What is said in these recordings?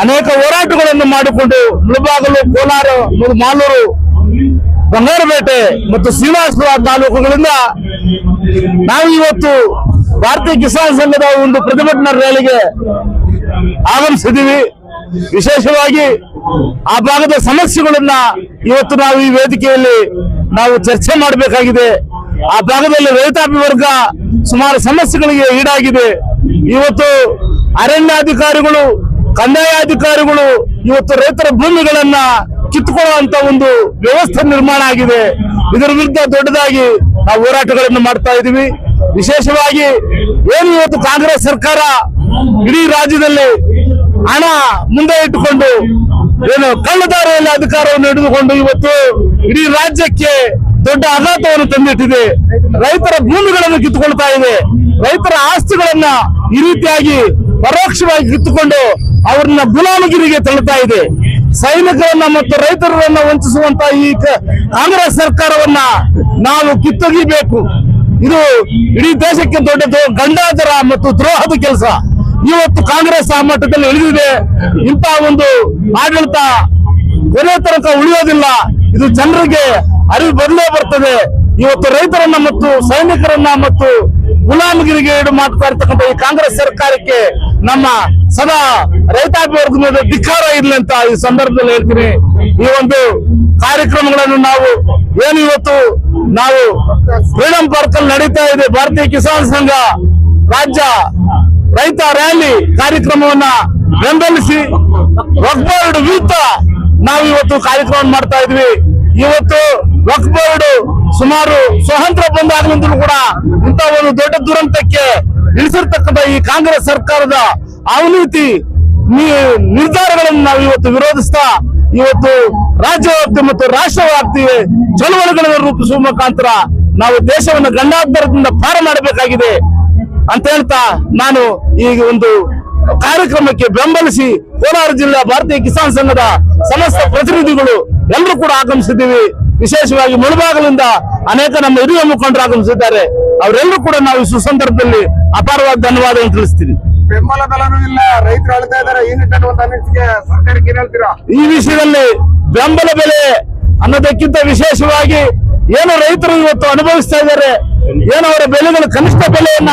ಅನೇಕ ಹೋರಾಟಗಳನ್ನು ಮಾಡಿಕೊಂಡು ಮುಳಬಾಗಲು ಕೋಲಾರ ಮಾಲೂರು, ಬಂಗಾರಪೇಟೆ ಮತ್ತು ಶ್ರೀನಿವಾಸಪುರ ತಾಲೂಕುಗಳಿಂದ ನಾವು ಇವತ್ತು ಭಾರತೀಯ ಕಿಸಾನ್ ಸಂಘದ ಒಂದು ಪ್ರತಿಭಟನಾ ರ್ಯಾಲಿಗೆ ಆಗಮಿಸಿದ್ದೀವಿ. ವಿಶೇಷವಾಗಿ ಆ ಭಾಗದ ಸಮಸ್ಯೆಗಳನ್ನ ಇವತ್ತು ನಾವು ಈ ವೇದಿಕೆಯಲ್ಲಿ ನಾವು ಚರ್ಚೆ ಮಾಡಬೇಕಾಗಿದೆ. ಆ ಭಾಗದಲ್ಲಿ ರೈತಾಪಿ ವರ್ಗ ಸುಮಾರು ಸಮಸ್ಯೆಗಳಿಗೆ ಈಡಾಗಿದೆ. ಇವತ್ತು ಅರಣ್ಯಾಧಿಕಾರಿಗಳು ಕಂದಾಯಾಧಿಕಾರಿಗಳು ಇವತ್ತು ರೈತರ ಭೂಮಿಗಳನ್ನ ಕಿತ್ತುಕೊಳ್ಳುವಂತ ಒಂದು ವ್ಯವಸ್ಥೆ ನಿರ್ಮಾಣ ಆಗಿದೆ. ಇದರ ವಿರುದ್ಧ ದೊಡ್ಡದಾಗಿ ನಾವು ಹೋರಾಟಗಳನ್ನು ಮಾಡ್ತಾ ಇದ್ದೀವಿ. ವಿಶೇಷವಾಗಿ ಏನು ಇವತ್ತು ಕಾಂಗ್ರೆಸ್ ಸರ್ಕಾರ ಇಡೀ ರಾಜ್ಯದಲ್ಲಿ ಹಣ ಮುಂದೆ ಇಟ್ಟುಕೊಂಡು ಏನು ಕಳ್ಳದಾರಿಯಲ್ಲಿ ಅಧಿಕಾರವನ್ನು ಹಿಡಿದುಕೊಂಡು ಇವತ್ತು ಇಡೀ ರಾಜ್ಯಕ್ಕೆ ದೊಡ್ಡ ಆಘಾತವನ್ನು ತಂದಿಟ್ಟಿದೆ. ರೈತರ ಭೂಮಿಗಳನ್ನು ಕಿತ್ತುಕೊಳ್ತಾ ಇದೆ. ರೈತರ ಆಸ್ತಿಗಳನ್ನ ಈ ರೀತಿಯಾಗಿ ಪರೋಕ್ಷವಾಗಿ ಕಿತ್ತುಕೊಂಡು ಅವ್ರನ್ನ ಗುಲಾಮಗಿರಿಗೆ ತಳ್ಳುತ್ತಾ ಇದೆ. ಸೈನಿಕರನ್ನ ಮತ್ತು ರೈತರನ್ನ ವಂಚಿಸುವಂತ ಈ ಕಾಂಗ್ರೆಸ್ ಸರ್ಕಾರವನ್ನ ನಾವು ಕಿತ್ತೊಗಿಬೇಕು. ಇದು ಇಡೀ ದೇಶಕ್ಕೆ ದೊಡ್ಡ ಗಂಡಾಂತರ ಮತ್ತು ದ್ರೋಹದ ಕೆಲಸ. ಇವತ್ತು ಕಾಂಗ್ರೆಸ್ ಆ ಮಟ್ಟದಲ್ಲಿ ಇಳಿದಿದೆ ಇಂತಹ ಒಂದು ಆಡಳಿತ ಕೊನೆ ತನಕ ಉಳಿಯೋದಿಲ್ಲ. ಇದು ಜನರಿಗೆ ಅರಿವು ಬರಲೇ ಬರ್ತದೆ. ಇವತ್ತು ರೈತರನ್ನ ಮತ್ತು ಸೈನಿಕರನ್ನ ಮತ್ತು ಗುಲಾಮಗಿರಿಗೆ ಈಡು ಮಾಡ್ತಾ ಇರ್ತಕ್ಕಂಥ ಈ ಕಾಂಗ್ರೆಸ್ ಸರ್ಕಾರಕ್ಕೆ ನಮ್ಮ ಸದಾ ರೈತಾಪಿ ವರ್ಗದ ಧಿಕ್ಕಾರ ಇರ್ಲಿ ಅಂತ ಈ ಸಂದರ್ಭದಲ್ಲಿ ಹೇಳ್ತೀನಿ. ಈ ಒಂದು ಕಾರ್ಯಕ್ರಮಗಳನ್ನು ನಾವು ಏನು ಇವತ್ತು ನಾವು ಫ್ರೀಡಂ ಪಾರ್ಕ್ ಅಲ್ಲಿ ನಡೀತಾ ಇದೆ. ಭಾರತೀಯ ಕಿಸಾನ್ ಸಂಘ ರಾಜ್ಯ ರೈತ ರ್ಯಾಲಿ ಕಾರ್ಯಕ್ರಮವನ್ನ ಬೆಂಬಲಿಸಿ ವಕ್ಬೋರ್ಡ್ ವಿರುದ್ಧ ನಾವು ಇವತ್ತು ಕಾರ್ಯಕ್ರಮ ಮಾಡ್ತಾ ಇದ್ವಿ. ಇವತ್ತು ವಕ್ಬೋರ್ಡ್ ಸುಮಾರು ಸ್ವಾತಂತ್ರ್ಯ ಬಂದಾಗಲಿಂದಲೂ ಕೂಡ ಇಂಥ ಒಂದು ದೊಡ್ಡ ದುರಂತಕ್ಕೆ ಇಳಿಸಿರ್ತಕ್ಕಂಥ ಈ ಕಾಂಗ್ರೆಸ್ ಸರ್ಕಾರದ ಅವಿನೀತಿ ನಿರ್ಧಾರಗಳನ್ನು ನಾವು ಇವತ್ತು ವಿರೋಧಿಸ್ತಾ, ಇವತ್ತು ರಾಜ್ಯವ್ಯಾಪ್ತಿ ಮತ್ತು ರಾಷ್ಟ್ರವ್ಯಾಪ್ತಿ ಚಳವಳಿಗಳನ್ನು ರೂಪಿಸುವ ಮುಖಾಂತರ ನಾವು ದೇಶವನ್ನು ಗಂಡಾಂತರದಿಂದ ಪಾರ ಮಾಡಬೇಕಾಗಿದೆ ಅಂತ ಹೇಳ್ತಾ ನಾನು ಈ ಒಂದು ಕಾರ್ಯಕ್ರಮಕ್ಕೆ ಬೆಂಬಲಿಸಿ ಕೋಲಾರ ಜಿಲ್ಲಾ ಭಾರತೀಯ ಕಿಸಾನ್ ಸಂಘದ ಸಮಸ್ತ ಪ್ರತಿನಿಧಿಗಳು ಎಲ್ಲರೂ ಕೂಡ ಆಗಮಿಸಿದ್ದೀವಿ. ವಿಶೇಷವಾಗಿ ಮುಳುಭಾಗದಿಂದ ಅನೇಕ ನಮ್ಮ ಹಿರಿಯ ಮುಖಂಡರು ಆಗಮಿಸಿದ್ದಾರೆ. ಅವರೆಲ್ಲರೂ ಕೂಡ ನಾವು ಸುಸಂದರ್ಭದಲ್ಲಿ ಅಪಾರವಾದ ಧನ್ಯವಾದ ತಿಳಿಸ್ತೀನಿ. ಬೆಂಬಲ ಬೆಲನೂ ಇಲ್ಲ. ರೈತರು ಅಳ್ತಾ ಇದಾರೆ ಯೂನಿಟ್ ಅನ್ನುವಂತ ಅನಿಸಿಕೆ ಸರ್ಕಾರಕ್ಕೆ ಏನ್ ಹೇಳ್ತೀರಾ? ಈ ವಿಷಯದಲ್ಲಿ ಬೆಂಬಲ ಬೆಲೆ ಅನ್ನೋದಕ್ಕಿಂತ ವಿಶೇಷವಾಗಿ ಏನು ರೈತರು ಇವತ್ತು ಅನುಭವಿಸ್ತಾ ಇದ್ದಾರೆ, ಏನು ಅವರ ಬೆಲೆಗಳು ಕನಿಷ್ಠ ಬೆಲೆಯನ್ನ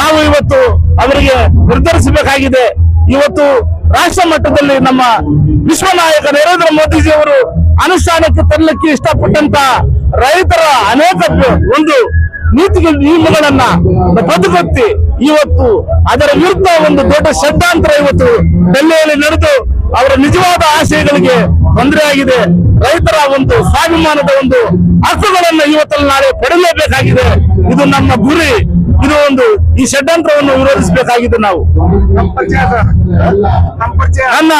ನಾವು ಇವತ್ತು ಅವರಿಗೆ ನಿರ್ಧರಿಸಬೇಕಾಗಿದೆ. ಇವತ್ತು ರಾಷ್ಟ್ರ ಮಟ್ಟದಲ್ಲಿ ನಮ್ಮ ವಿಶ್ವ ನಾಯಕ ನರೇಂದ್ರ ಮೋದಿಜಿಯವರು ಅನುಷ್ಠಾನಕ್ಕೆ ತರಲಿಕ್ಕೆ ಇಷ್ಟಪಟ್ಟಂತ ರೈತರ ಅನೇಕ ಒಂದು ನೀತಿಗೆ, ನಿಯಮಗಳನ್ನ ಬದುಕೊತ್ತಿ ಇವತ್ತು ಅದರ ವಿರುದ್ಧ ಒಂದು ದೊಡ್ಡ ಶ್ರದ್ಧಾಂತರ ಇವತ್ತು ಡೆಲ್ಲಿಯಲ್ಲಿ ನಡೆದು ಅವರ ನಿಜವಾದ ಆಶಯಗಳಿಗೆ ತೊಂದರೆ ಆಗಿದೆ. ರೈತರ ಒಂದು ಸ್ವಾಭಿಮಾನದ ಒಂದು ಹಕ್ಕುಗಳನ್ನು ಇವತ್ತಲ್ಲಿ ನಾಳೆ ಪಡೆಯಲೇಬೇಕಾಗಿದೆ. ಇದು ನಮ್ಮ ಗುರಿ. ಇದು ಒಂದು ಈ ಷಡ್ಯಂತ್ರವನ್ನು ವಿರೋಧಿಸಬೇಕಾಗಿದೆ ನಾವು. ನನ್ನ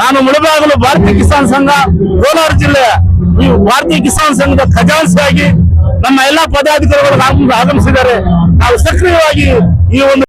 ನಾನು ಮುಳಬಾಗಲು ಭಾರತೀಯ ಕಿಸಾನ್ ಸಂಘ, ಕೋಲಾರ ಜಿಲ್ಲೆ. ಈ ಭಾರತೀಯ ಕಿಸಾನ್ ಸಂಘದ ಖಜಾನ್ಸಿಯಾಗಿ ನಮ್ಮ ಎಲ್ಲಾ ಪದಾಧಿಕಾರಿಗಳು ಆಗಮಿಸಿದ್ದಾರೆ. ನಾವು ಸಕ್ರಿಯವಾಗಿ ಈ ಒಂದು